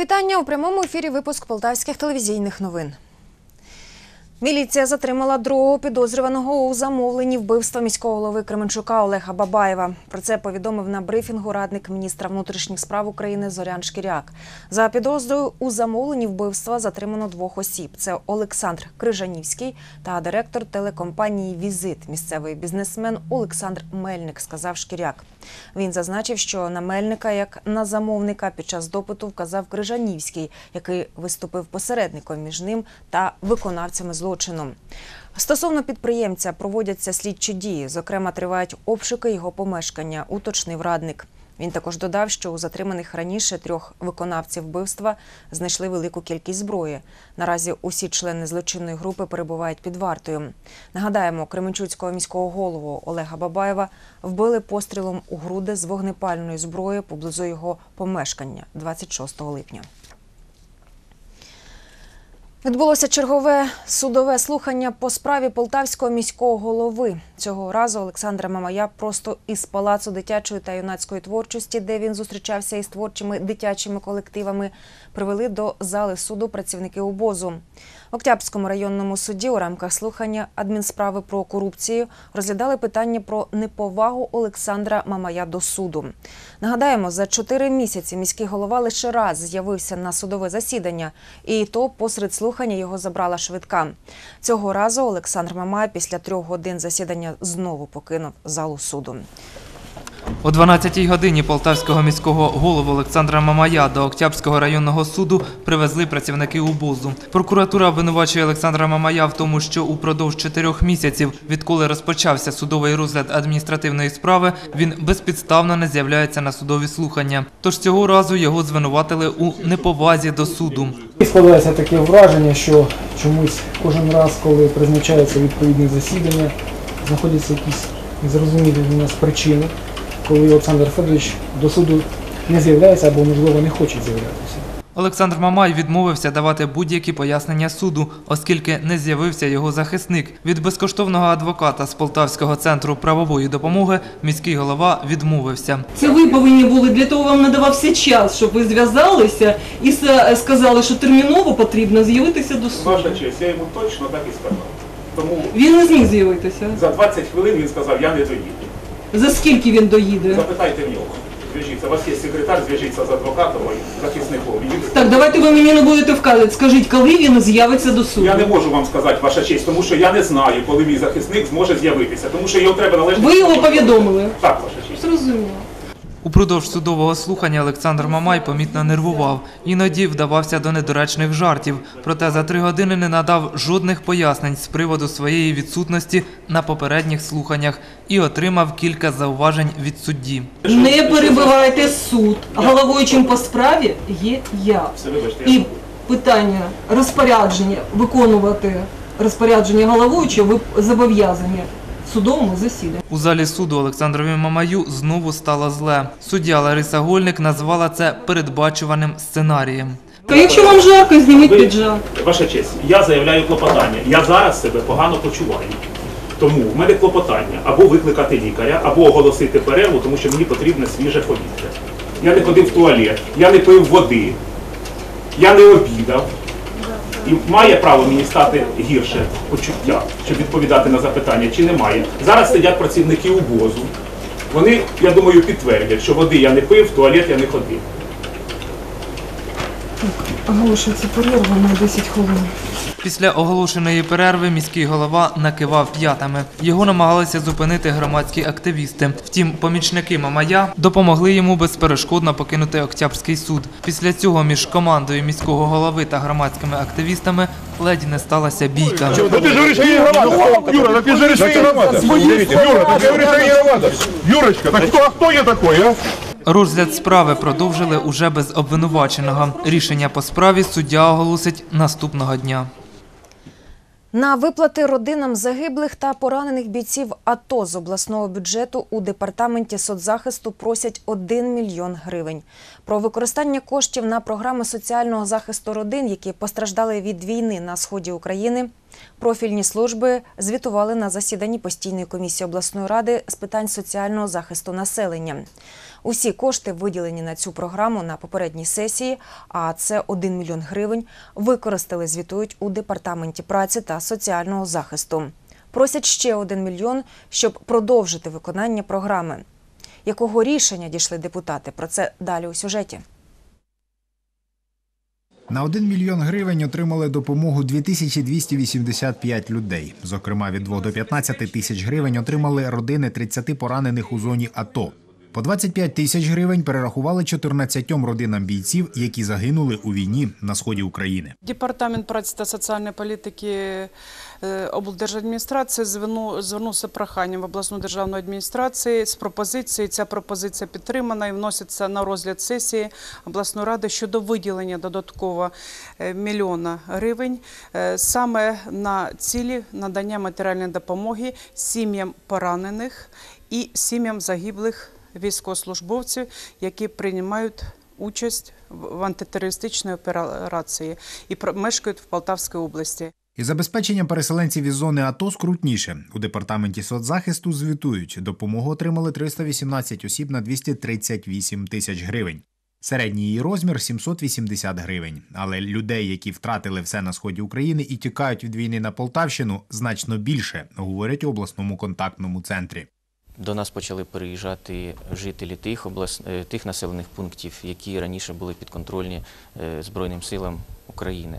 Вітання у прямому ефірі. Випуск полтавських телевізійних новин. Міліція затримала другого підозрюваного у замовленні вбивства міського голови Кременчука Олега Бабаєва. Про це повідомив на брифінгу радник міністра внутрішніх справ України Зорян Шкіряк. За підозрою у замовленні вбивства затримано двох осіб: це Олександр Крижанівський та директор телекомпанії Візит, місцевий бізнесмен Олександр Мельник, сказав Шкіряк. Він зазначив, що на Мельника як на замовника під час допиту вказав Крижанівський, який виступив посередником між ним та виконавцями злочину. Стосовно підприємця проводяться слідчі дії. Зокрема, тривають обшуки його помешкання, уточнив радник. Він також додав, що у затриманих раніше трьох виконавців вбивства знайшли велику кількість зброї. Наразі усі члени злочинної групи перебувають під вартою. Нагадаємо, Кременчуцького міського голову Олега Бабаєва вбили пострілом у груди з вогнепальної зброї поблизу його помешкання 26 липня. Відбулося чергове судове слухання по справі полтавського міського голови. Цього разу Олександра Мамая просто із палацу дитячої та юнацької творчості, де він зустрічався із творчими дитячими колективами, привели до зали суду працівники УБОЗу. В районному суді у рамках слухання адмінсправи про корупцію розглядали питання про неповагу Олександра Мамая до суду. Нагадаємо, за чотири місяці міський голова лише раз з'явився на судове засідання, і то посеред слухання його забрала швидка. Цього разу Олександр Мамай після трьох годин засідання знову покинув залу суду. О 12-й годині полтавського міського голову Олександра Мамая до Октябрського районного суду привезли працівники УБУЗу. Прокуратура обвинувачує Олександра Мамая в тому, що упродовж чотирьох місяців, відколи розпочався судовий розгляд адміністративної справи, він безпідставно не з'являється на судові слухання. Тож цього разу його звинуватили у неповазі до суду. Складається таке враження, що чомусь кожен раз, коли призначається відповідне засідання, знаходяться якісь незрозумілі для нас причини, коли Олександр Федорович до суду не з'являється або, можливо, не хоче з'являтися. Олександр Мамай відмовився давати будь-які пояснення суду, оскільки не з'явився його захисник. Від безкоштовного адвоката з Полтавського центру правової допомоги міський голова відмовився. Це ви повинні були для того вам надавався час, щоб ви зв'язалися і сказали, що терміново потрібно з'явитися до суду. Ваша честь, я йому точно так і сказав. Тому Він не зміг з'явитися. за 20 хвилин він сказав, я не доїду. За скільки він доїде? Запитайте в нього. Зв'яжіться, у вас є секретар, зв'яжіться з адвокатом і захисником. І Так, давайте ви мені не будете вказувати. Скажіть, коли він з'явиться до суду? Я не можу вам сказати, ваша честь, тому що я не знаю, коли мій захисник зможе з'явитися, тому що його треба належно. Ви його повідомили? Так, ваша честь. Зрозуміло. Упродовж судового слухання Олександр Мамай помітно нервував, іноді вдавався до недоречних жартів. Проте за три години не надав жодних пояснень з приводу своєї відсутності на попередніх слуханнях і отримав кілька зауважень від судді. Не перебивайте суд. Головуючим по справі є я. І питання розпорядження виконувати розпорядження головуючого ви зобов'язані судовому засіданні. У залі суду Олександрові Мамаю знову стало зле. Суддя Лариса Гольник назвала це передбачуваним сценарієм. Якщо вам жарко, зніміть піджак. Ваша честь, я заявляю клопотання. Я зараз себе погано почуваю. Тому в мене клопотання або викликати лікаря, або оголосити перерву, тому що мені потрібне свіже повітря. Я не ходив в туалет, я не пив води, я не обідав. І має право мені стати гірше почуття, щоб відповідати на запитання, чи немає. Зараз сидять працівники УБОЗу. Вони, я думаю, підтвердять, що води я не пив, в туалет я не ходив. Оголошується перерва на 10 хвилин. Після оголошеної перерви міський голова накивав п'ятами. Його намагалися зупинити громадські активісти. Втім, помічники Мамая допомогли йому безперешкодно покинути Октябрський суд. Після цього між командою міського голови та громадськими активістами ледь не сталася бійка. Ну ты же говоришь, что не громада. Юра, так ты же говоришь, что не громада. Юра, так ты говоришь, что не громада. Юрочка, так кто, а кто я такой, а? Розгляд справи продовжили уже без обвинуваченого. Рішення по справі суддя оголосить наступного дня. На виплати родинам загиблих та поранених бійців АТО з обласного бюджету у департаменті соцзахисту просять 1 мільйон гривень. Про використання коштів на програми соціального захисту родин, які постраждали від війни на сході України, Профільні служби звітували на засіданні постійної комісії обласної ради з питань соціального захисту населення. Усі кошти, виділені на цю програму на попередній сесії, а це 1 мільйон гривень, використали, звітують у департаменті праці та соціального захисту. Просять ще 1 мільйон, щоб продовжити виконання програми. Якого рішення дійшли депутати? Про це далі у сюжеті. На 1 мільйон гривень отримали допомогу 2285 людей. Зокрема, від 2 до 15 тисяч гривень отримали родини 30 поранених у зоні АТО. По 25 тисяч гривень перерахували 14 родинам бійців, які загинули у війні на сході України. Департамент праці та соціальної політики облдержадміністрації зверну- звернувся проханням в обласну державну адміністрацію з пропозицією. Ця пропозиція підтримана і вноситься на розгляд сесії обласної ради щодо виділення додатково е, мільйона гривень е, саме на цілі надання матеріальної допомоги сім'ям поранених і сім'ям загиблих військовослужбовців, які приймають участь в антитерористичній операції і мешкають в Полтавській області. І забезпечення переселенців із зони АТО скрутніше. У департаменті соцзахисту звітують, допомогу отримали 318 осіб на 238 тисяч гривень. Середній її розмір 780 гривень. Але людей, які втратили все на сході України і тікають від війни на Полтавщину, значно більше, говорять у обласному контактному центрі. До нас почали переїжджати жителі тих облас... е, тих населених пунктів, які раніше були підконтрольні е, Збройним силам України.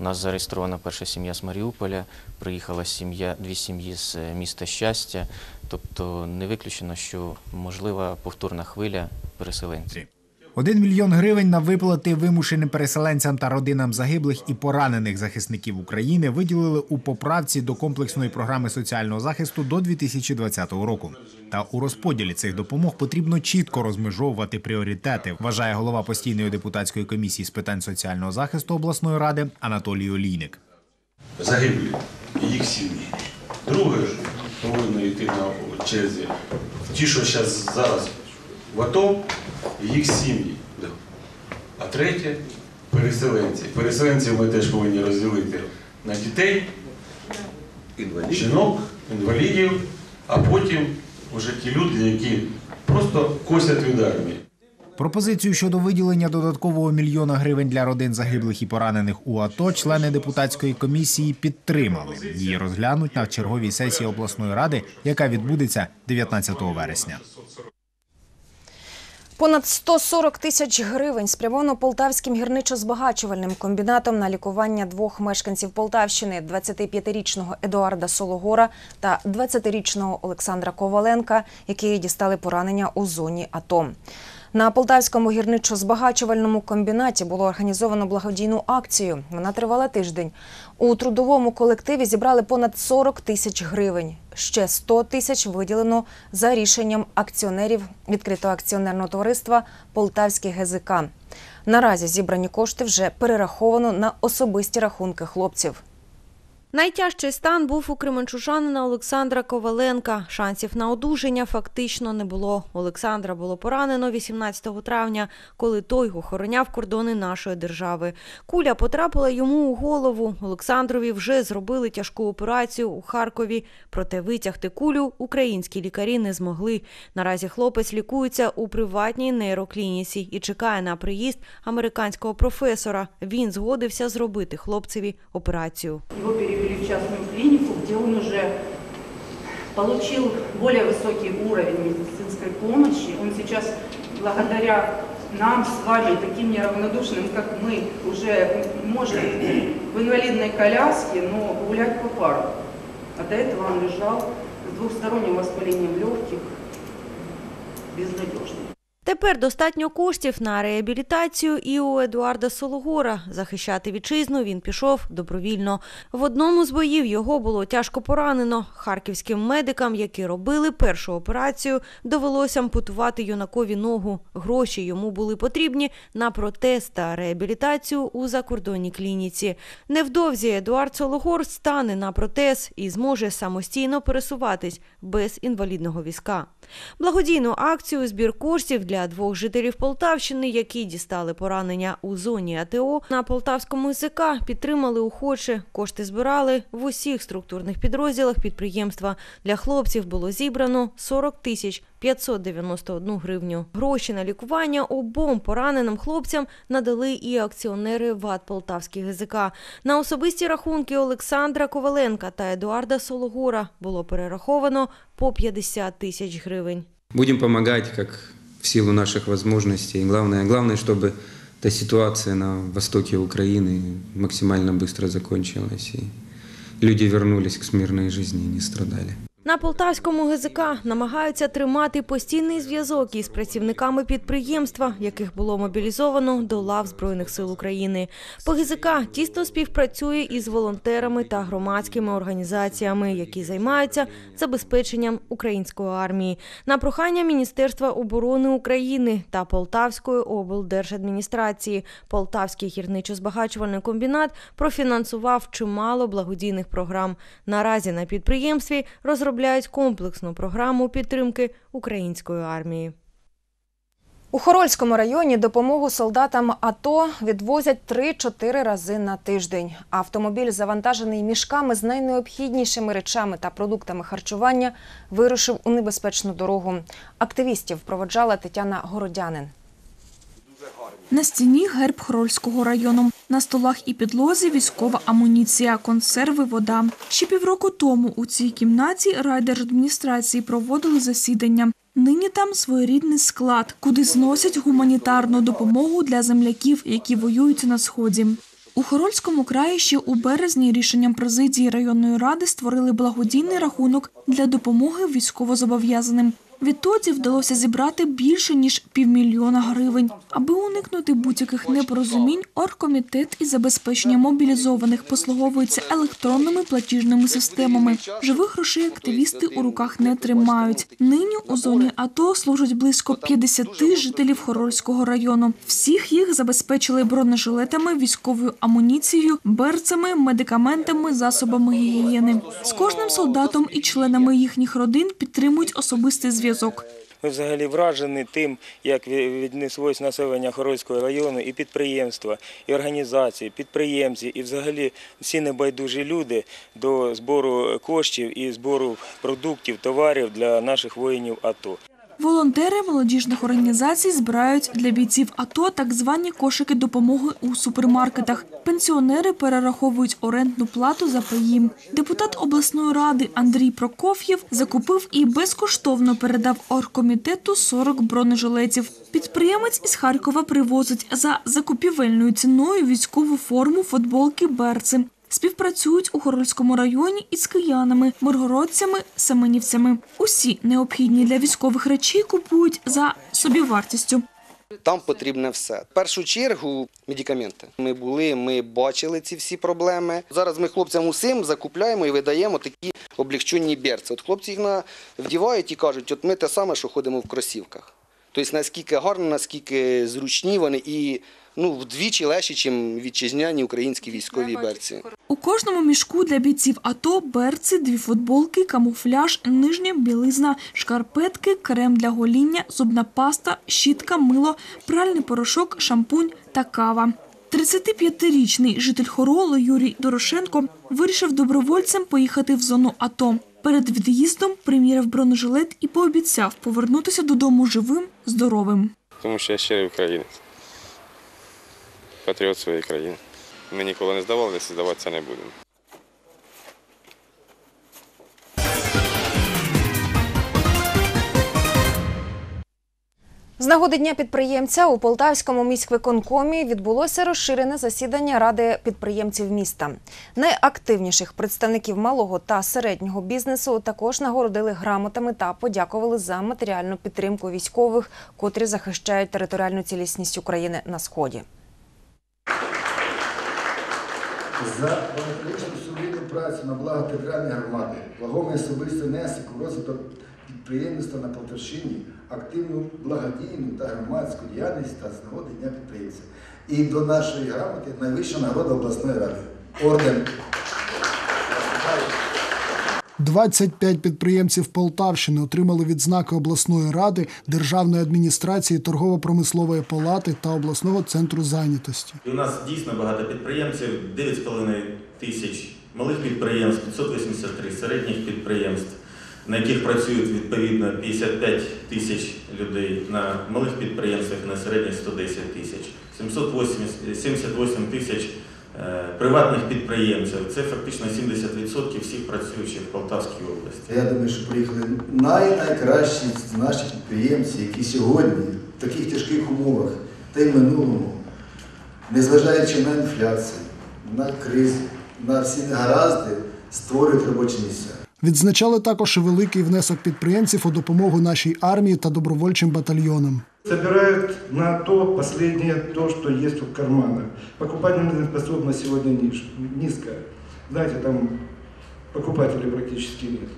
У нас зареєстрована перша сім'я з Маріуполя, приїхала сім'я, дві сім'ї з е, міста Щастя. Тобто не виключено, що можлива повторна хвиля переселенців. Один мільйон гривень на виплати вимушеним переселенцям та родинам загиблих і поранених захисників України виділили у поправці до комплексної програми соціального захисту до 2020 року. Та у розподілі цих допомог потрібно чітко розмежовувати пріоритети, вважає голова постійної депутатської комісії з питань соціального захисту обласної ради Анатолій Олійник. загиблі їх сім'ї. Друге повинно йти на черзі. Ті, що зараз в АТО, і їх сім'ї. А третє переселенці. Переселенців ми теж повинні розділити на дітей, жінок, інвалідів, а потім вже ті люди, які просто косять від армії. Пропозицію щодо виділення додаткового мільйона гривень для родин загиблих і поранених у АТО члени депутатської комісії підтримали. Її розглянуть на черговій сесії обласної ради, яка відбудеться 19 вересня. Понад 140 тисяч гривень спрямовано Полтавським гірничо-збагачувальним комбінатом на лікування двох мешканців Полтавщини – 25-річного Едуарда Сологора та 20-річного Олександра Коваленка, які дістали поранення у зоні АТО. На Полтавському гірничо-збагачувальному комбінаті було організовано благодійну акцію. Вона тривала тиждень. У трудовому колективі зібрали понад 40 тисяч гривень. Ще 100 тисяч виділено за рішенням акціонерів відкритого акціонерного товариства Полтавський ГЗК. Наразі зібрані кошти вже перераховано на особисті рахунки хлопців. Найтяжчий стан був у кременчужанина Олександра Коваленка. Шансів на одужання фактично не було. Олександра було поранено 18 травня, коли той охороняв кордони нашої держави. Куля потрапила йому у голову. Олександрові вже зробили тяжку операцію у Харкові. Проте витягти кулю українські лікарі не змогли. Наразі хлопець лікується у приватній нейроклініці і чекає на приїзд американського професора. Він згодився зробити хлопцеві операцію. Его перевели в частную клинику, где он уже получил более высокий уровень медицинской помощи. Он сейчас, благодаря нам с вами, таким неравнодушным, как мы, уже может в инвалидной коляске, но гулять по парку. А до этого он лежал с двухсторонним воспалением легких, безнадежно. Тепер достатньо коштів на реабілітацію і у Едуарда Сологора. Захищати вітчизну він пішов добровільно. В одному з боїв його було тяжко поранено. Харківським медикам, які робили першу операцію, довелося ампутувати юнакові ногу. Гроші йому були потрібні на протез та реабілітацію у закордонній клініці. Невдовзі Едуард Сологор стане на протез і зможе самостійно пересуватись без інвалідного візка. Благодійну акцію збір коштів для двох жителів Полтавщини, які дістали поранення у зоні АТО, на полтавському СК підтримали охоче. Кошти збирали в усіх структурних підрозділах підприємства. Для хлопців було зібрано 40 тисяч 591 гривню. Гроші на лікування обом пораненим хлопцям надали і акціонери ВАД Полтавський ГЗК. На особисті рахунки Олександра Коваленка та Едуарда Сологура було перераховано по 50 тисяч гривень. Будем помогать, в силу наших возможностей. Главное, главное, чтобы эта ситуация на востоке Украины максимально быстро закончилась, и люди вернулись к мирной жизни и не страдали. На полтавському ГЗК намагаються тримати постійний зв'язок із працівниками підприємства, яких було мобілізовано до лав Збройних сил України. По ГЗК тісно співпрацює із волонтерами та громадськими організаціями, які займаються забезпеченням української армії. На прохання Міністерства оборони України та Полтавської облдержадміністрації Полтавський гірничо-збагачувальний комбінат профінансував чимало благодійних програм. Наразі на підприємстві розробляють комплексну програму підтримки української армії. У Хорольському районі допомогу солдатам АТО відвозять 3-4 рази на тиждень. Автомобіль, завантажений мішками з найнеобхіднішими речами та продуктами харчування, вирушив у небезпечну дорогу. Активістів проводжала Тетяна Городянин. На стіні герб Хорольського району. На столах і підлозі військова амуніція, консерви, вода. Ще півроку тому у цій кімнаті райдержадміністрації проводили засідання. Нині там своєрідний склад, куди зносять гуманітарну допомогу для земляків, які воюють на сході. У Хорольському краї ще у березні рішенням президії районної ради створили благодійний рахунок для допомоги військовозобов'язаним. Відтоді вдалося зібрати більше ніж півмільйона гривень. Аби уникнути будь-яких непорозумінь, оргкомітет із забезпечення мобілізованих послуговується електронними платіжними системами. Живих грошей активісти у руках не тримають. Нині у зоні АТО служать близько 50 жителів Хорольського району. Всіх їх забезпечили бронежилетами, військовою амуніцією, берцями, медикаментами, засобами гігієни. З кожним солдатом і членами їхніх родин підтримують особистий зв'язок. Ми взагалі вражені тим, як віднеслось населення Хорольського району, і підприємства, і організації, підприємці, і взагалі всі небайдужі люди до збору коштів і збору продуктів, товарів для наших воїнів АТО. Волонтери молодіжних організацій збирають для бійців АТО так звані кошики допомоги у супермаркетах. Пенсіонери перераховують орендну плату за паї. Депутат обласної ради Андрій Прокоф'єв закупив і безкоштовно передав оргкомітету 40 бронежилетів. Підприємець із Харкова привозить за закупівельною ціною військову форму, футболки, берци. Співпрацюють у Хорольському районі із киянами, миргородцями, семенівцями. Усі необхідні для військових речей купують за собівартістю. Там потрібне все. В першу чергу медикаменти. Ми були, ми бачили ці всі проблеми. Зараз ми хлопцям усім закупляємо і видаємо такі облегчені берці. От хлопці їх вдівають і кажуть, от ми те саме, що ходимо в кросівках. Тобто наскільки гарно, наскільки зручні вони і ну, вдвічі легші, ніж вітчизняні українські військові берці. У кожному мішку для бійців АТО берці, дві футболки, камуфляж, нижня білизна, шкарпетки, крем для гоління, зубна паста, щітка, мило, пральний порошок, шампунь та кава. 35-річний житель Хоролу Юрій Дорошенко вирішив добровольцем поїхати в зону АТО. Перед від'їздом приміряв бронежилет і пообіцяв повернутися додому живим, здоровим. Тому що я щирий українець. Патріот своєї країни. Ми ніколи не здавалися, здаватися не будемо. З нагоди дня підприємця у Полтавському міськвиконкомі відбулося розширене засідання ради підприємців міста. Найактивніших представників малого та середнього бізнесу також нагородили грамотами та подякували за матеріальну підтримку військових, котрі захищають територіальну цілісність України на сході. За багаторічну сумлінну працю на благо територіальної громади, вагомий особистий внесок розвиток підприємництва на Полтавщині, активну благодійну та громадську діяльність та з нагоди Дня підприємця. І до нашої грамоти найвища нагорода обласної ради орден. 25 підприємців Полтавщини отримали відзнаки обласної ради, державної адміністрації, торгово-промислової палати та обласного центру зайнятості. У нас дійсно багато підприємців, 9,5 тисяч малих підприємств, 583 середніх підприємств, на яких працюють відповідно 55 тисяч людей, на малих підприємствах на середніх 110 тисяч, 780 78 тисяч приватних підприємців. Це фактично 70% всіх працюючих в Полтавській області. Я думаю, що приїхали найкращі з наших підприємців, які сьогодні в таких тяжких умовах та й минулому, незважаючи на інфляцію, на кризу, на всі негаразди, створюють робочі місця. Відзначали також і великий внесок підприємців у допомогу нашій армії та добровольчим батальйонам. Собирают на то последнее, то, что есть в карманах. Покупательная способность сегодня ниж- низкая. Знаете, там покупателей практически нет.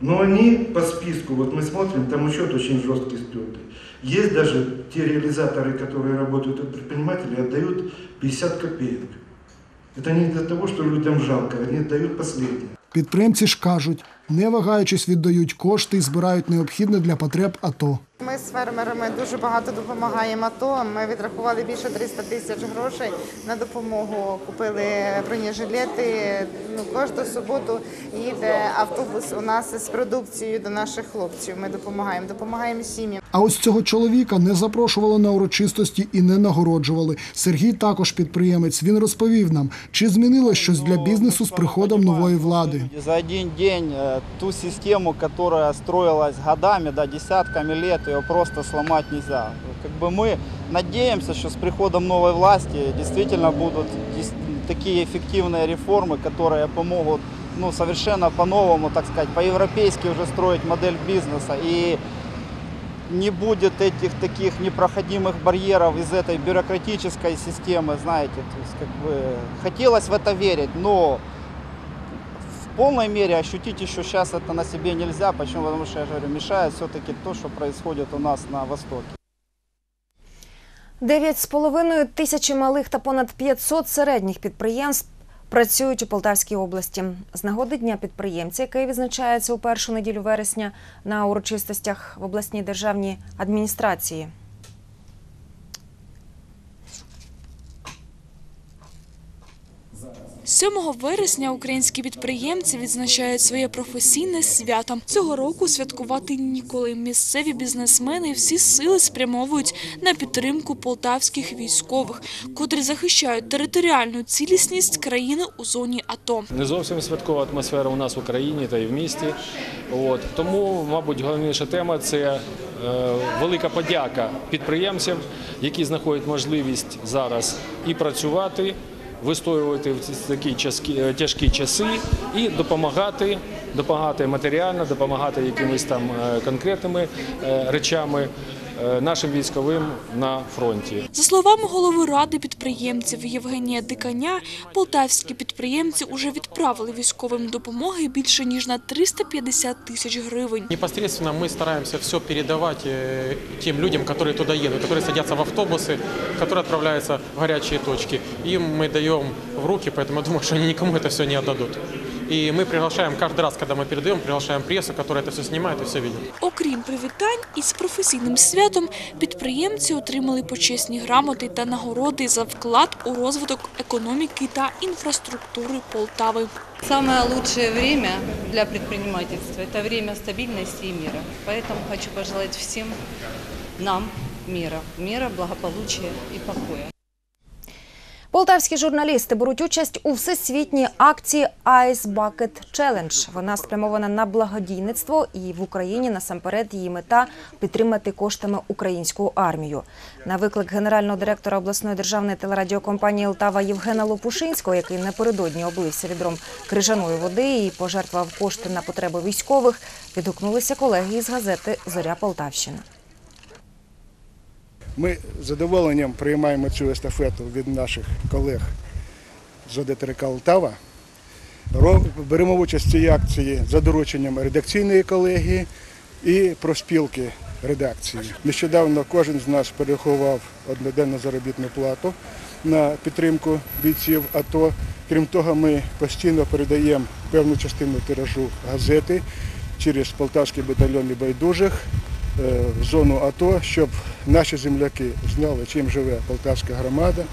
Но они по списку, вот мы смотрим, там учет очень жесткий стертый. Есть даже те реализаторы, которые работают от предпринимателей, отдают 50 копеек. Это не для того, что людям жалко, они отдают последнее. Підприємці ж кажуть, не вагаючись, віддають кошти і збирають необхідне для потреб АТО. Ми з фермерами дуже багато допомагаємо АТО. Ми відрахували більше 300 тисяч грошей на допомогу. Купили бронежилети. Ну, кожну суботу їде автобус у нас з продукцією до наших хлопців. Ми допомагаємо, допомагаємо сім'ям. А ось цього чоловіка не запрошували на урочистості і не нагороджували. Сергій також підприємець. Він розповів нам, чи змінилось щось для бізнесу з приходом нової влади. За один день э, ту систему, которая строилась годами, да, десятками лет, ее просто сломать нельзя. Как бы мы надеемся, что с приходом новой власти действительно будут такие эффективные реформы, которые помогут ну, совершенно по-новому, так сказать, по-европейски уже строить модель бизнеса. И не будет этих таких непроходимых барьеров из этой бюрократической системы, знаете, то есть как бы хотелось в это верить, но полной мере ощутить еще сейчас это на себе нельзя. Почему? Потому что, я говорю, мешает все-таки то, что происходит у нас на Востоке. Дев'ять з половиною тисячі малих та понад 500 середніх підприємств працюють у Полтавській області. З нагоди Дня підприємця, який відзначається у першу неділю вересня на урочистостях в обласній державній адміністрації. 7 вересня українські підприємці відзначають своє професійне свято. Цього року святкувати ніколи. Місцеві бізнесмени всі сили спрямовують на підтримку полтавських військових, котрі захищають територіальну цілісність країни у зоні АТО. Не зовсім святкова атмосфера у нас в Україні та й в місті. От. Тому, мабуть, головніша тема це е, велика подяка підприємцям, які знаходять можливість зараз і працювати, вистоювати в такі е, тяжкі часи і допомагати, допомагати матеріально, допомагати якимись там е, конкретними е, речами нашим військовим на фронті. За словами голови ради підприємців Євгенія Диканя, полтавські підприємці уже відправили військовим допомоги більше ніж на 350 тисяч гривень. Непосредственно мы стараемся все передавать э, тем людям, которые туда едут, которые садятся в автобусы, которые отправляются в горячие точки. Им мы даем в руки, поэтому я думаю, что они никому это все не отдадут. И мы приглашаем каждый раз, когда мы передаем, приглашаем прессу, которая это все снимает и все видит. Окрім привітань із професійним святом, підприємці отримали почесні грамоти та нагороди за вклад у розвиток економіки та інфраструктури Полтави. Самое лучшее время для предпринимательства – это время стабильности и мира. Поэтому хочу пожелать всем нам мира, мира, благополучия и покоя. Полтавські журналісти беруть участь у всесвітній акції Ice Bucket Challenge. Вона спрямована на благодійництво і в Україні насамперед її мета підтримати коштами українську армію. На виклик генерального директора обласної державної телерадіокомпанії Лтава Євгена Лопушинського, який напередодні облився відром крижаної води і пожертвував кошти на потреби військових, відгукнулися колеги із газети Зоря Полтавщина. Ми з задоволенням приймаємо цю естафету від наших колег з ОДТРК Лтава. Беремо участь в цій акції за дорученням редакційної колегії і профспілки редакції. Нещодавно кожен з нас перерахував одноденну заробітну плату на підтримку бійців АТО. Крім того, ми постійно передаємо певну частину тиражу газети через Полтавський батальйон небайдужих е, в зону АТО, щоб наші земляки знали, чим живе полтавська громада.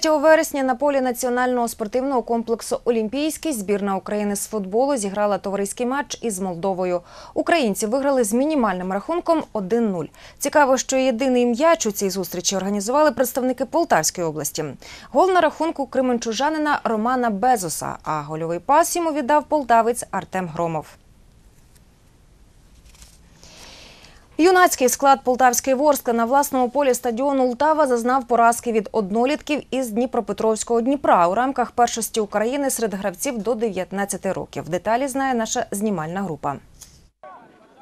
3 вересня на полі національного спортивного комплексу Олімпійський збірна України з футболу зіграла товариський матч із Молдовою. Українці виграли з мінімальним рахунком 1-0. Цікаво, що єдиний м'яч у цій зустрічі організували представники Полтавської області. Гол на рахунку кременчужанина Романа Безоса, а гольовий пас йому віддав полтавець Артем Громов. Юнацький склад Полтавської Ворскли на власному полі стадіону Лтава зазнав поразки від однолітків із Дніпропетровського Дніпра у рамках першості України серед гравців до 19 років. Деталі знає наша знімальна група.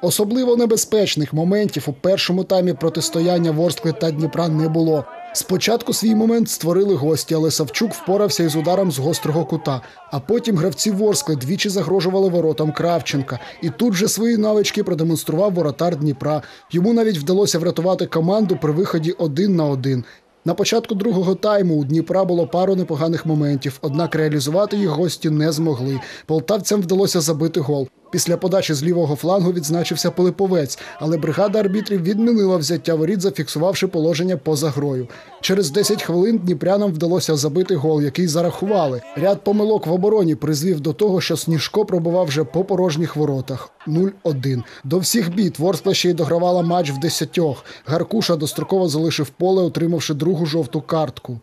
Особливо небезпечних моментів у першому таймі протистояння Ворскли та Дніпра не було. Спочатку свій момент створили гості, але Савчук впорався із ударом з гострого кута. А потім гравці Ворскли двічі загрожували воротам Кравченка. І тут же свої навички продемонстрував воротар Дніпра. Йому навіть вдалося врятувати команду при виході один на один. На початку другого тайму у Дніпра було пару непоганих моментів, однак реалізувати їх гості не змогли. Полтавцям вдалося забити гол. Після подачі з лівого флангу відзначився Пилиповець, але бригада арбітрів відмінила взяття воріт, зафіксувавши положення поза грою. Через 10 хвилин дніпрянам вдалося забити гол, який зарахували. Ряд помилок в обороні призвів до того, що Сніжко пробував вже по порожніх воротах. 0-1. До всіх бід Ворскла ще й догравала матч в десятьох. Гаркуша достроково залишив поле, отримавши другу жовту картку.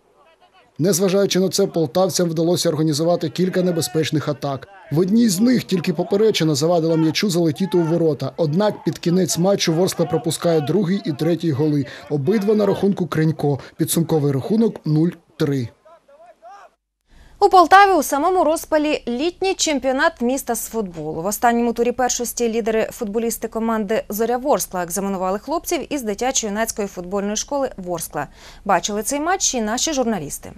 Незважаючи на це, полтавцям вдалося організувати кілька небезпечних атак. В одній з них тільки поперечина завадила м'ячу залетіти у ворота. Однак під кінець матчу Ворскла пропускає другий і третій голи. Обидва на рахунку Кренько. Підсумковий рахунок 0-3. У Полтаві у самому розпалі літній чемпіонат міста з футболу. В останньому турі першості лідери футболісти команди Зоря Ворскла екзаменували хлопців із дитячо-юнацької футбольної школи Ворскла. Бачили цей матч і наші журналісти.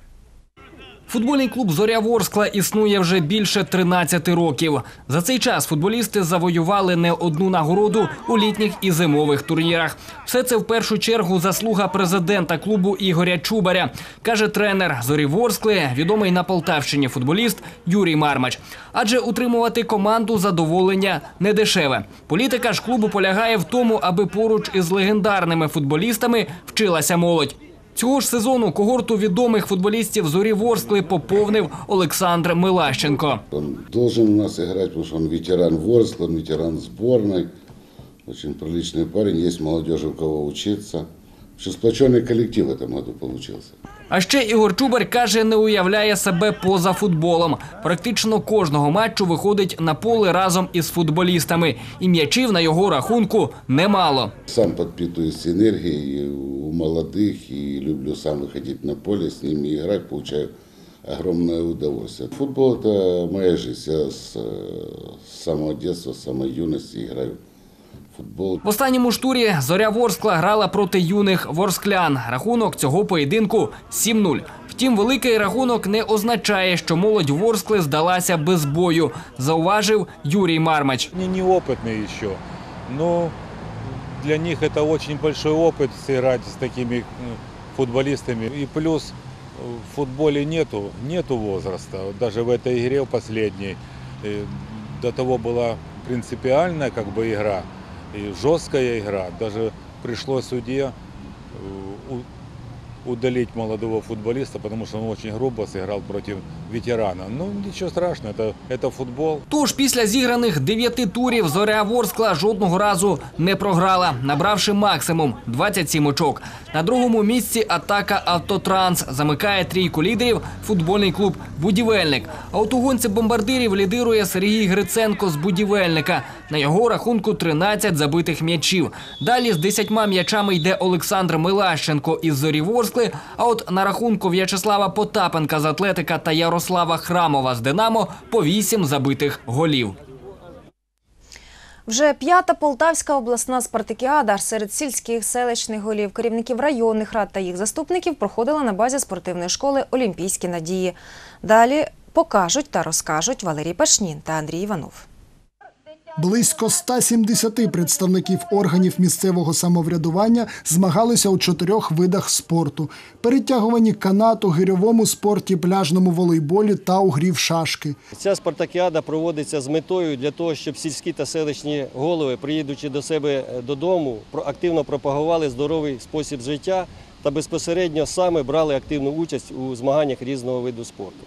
Футбольний клуб Зоря Ворскла існує вже більше 13 років. За цей час футболісти завоювали не одну нагороду у літніх і зимових турнірах. Все це в першу чергу заслуга президента клубу Ігоря Чубаря, каже тренер Зорі Ворскли, відомий на Полтавщині футболіст Юрій Мармач. Адже утримувати команду задоволення не дешеве. Політика ж клубу полягає в тому, аби поруч із легендарними футболістами вчилася молодь. Цього ж сезону когорту відомих футболістів зорі Ворскли поповнив Олександр Милащенко. Он должен у нас играть, потому что он ветеран Ворскла, он ветеран сборной. Очень приличный парень, есть молодежи, у кого учиться. Вообще сплоченный коллектив в этом году получился. А ще Ігор Чубар каже, не уявляє себе поза футболом. Практично кожного матчу виходить на поле разом із футболістами, і м'ячів на його рахунку немало. Сам подпитываюсь энергией у молодых и люблю сам выходить на поле, с ними играть, получаю огромное удовольствие. Футбол – это моя жизнь. Я с, э, с самого детства, с самой юности играю в футбол. В останньому ж турі зоря Ворскла грала проти юних ворсклян. Рахунок цього поєдинку 7-0. Втім, великий рахунок не означає, що молодь Ворскли здалася без бою, зауважив Юрій Мармач. Они неопытные еще, но для них это очень большой опыт сыграть с такими м, футболистами. И плюс э, в футболе нету, нету возраста. Вот Даже в этой игре в последней э, до того была принципиальная как бы игра и жесткая игра. Даже пришлось судье удалить молодого футболиста, потому что он очень грубо сыграл против ветерана. Ну, ничего страшного, это, это футбол. Тож після зіграних дев'яти турів зоря Ворскла жодного разу не програла, набравши максимум 27 очок. На другому місці атака Автотранс замикає трійку лідерів футбольний клуб Будівельник. А от у гонці бомбардирів лідирує Сергій Гриценко з будівельника. На його рахунку 13 забитих м'ячів. Далі з 10 м'ячами йде Олександр Милащенко із зорі Ворскли. А от на рахунку В'ячеслава Потапенка з Атлетика та Ярослава Храмова з Динамо по 8 забитих голів. Вже п'ята Полтавська обласна спартакіада серед сільських селищних голів, керівників районних рад та їх заступників проходила на базі спортивної школи Олімпійські надії. Далі покажуть та розкажуть Валерій Пашнін та Андрій Іванов. Близько 170 представників органів місцевого самоврядування змагалися у чотирьох видах спорту: перетягуванні канату, гирьовому спорті, пляжному волейболі та у грі в шашки. Ця спартакіада проводиться з метою для того, щоб сільські та селищні голови, приїдучи до себе додому, активно пропагували здоровий спосіб життя та безпосередньо саме брали активну участь у змаганнях різного виду спорту.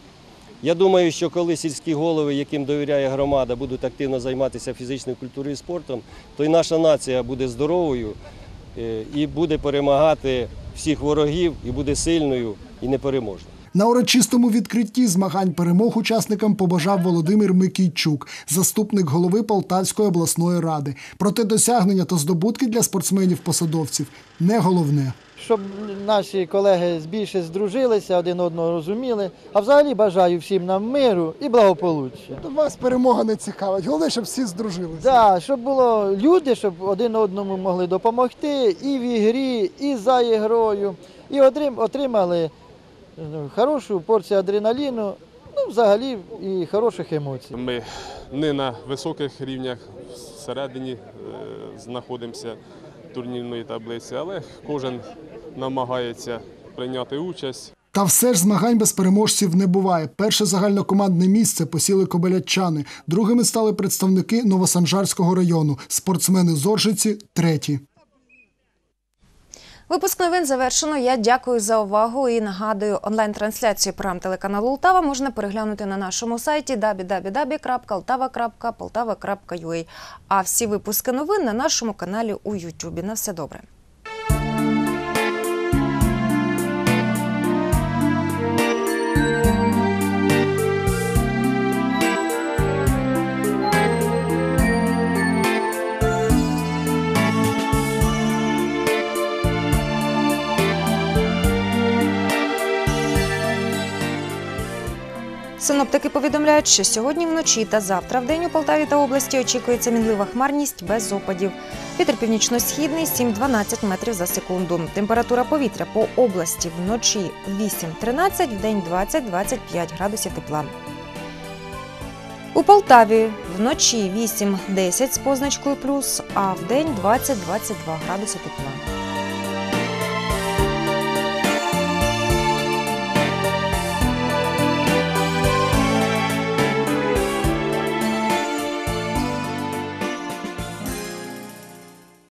Я думаю, що коли сільські голови, яким довіряє громада, будуть активно займатися фізичною культурою і спортом, то і наша нація буде здоровою е, і буде перемагати всіх ворогів, і буде сильною і непереможною. На урочистому відкритті змагань перемог учасникам побажав Володимир Микійчук, заступник голови Полтавської обласної ради. Проте досягнення та здобутки для спортсменів-посадовців не головне. Щоб наші колеги більше здружилися, один одного розуміли. А взагалі бажаю всім нам миру і благополуччя. Вас перемога не цікавить. Головне, щоб всі здружилися. Да, щоб було люди, щоб один одному могли допомогти і в ігрі, і за ігрою, і отримали ну, хорошу порцію адреналіну, ну взагалі і хороших емоцій. Ми не на високих рівнях всередині е, знаходимося турнірної таблиці, але кожен намагається прийняти участь. Та все ж змагань без переможців не буває. Перше загальнокомандне місце посіли кобелячани. Другими стали представники Новосанжарського району. Спортсмени з Оржиці – треті. Випуск новин завершено. Я дякую за увагу і нагадую, онлайн-трансляцію програм телеканалу Ултава можна переглянути на нашому сайті www.altava.poltava.ua. А всі випуски новин на нашому каналі у Ютубі. На все добре. Синоптики повідомляють, що сьогодні вночі та завтра в день у Полтаві та області очікується мінлива хмарність без опадів. Вітер північно-східний 7-12 метрів за секунду. Температура повітря по області вночі 8-13, в день 20-25 градусів тепла. У Полтаві вночі 8-10 з позначкою плюс, а в день 20-22 градуси тепла.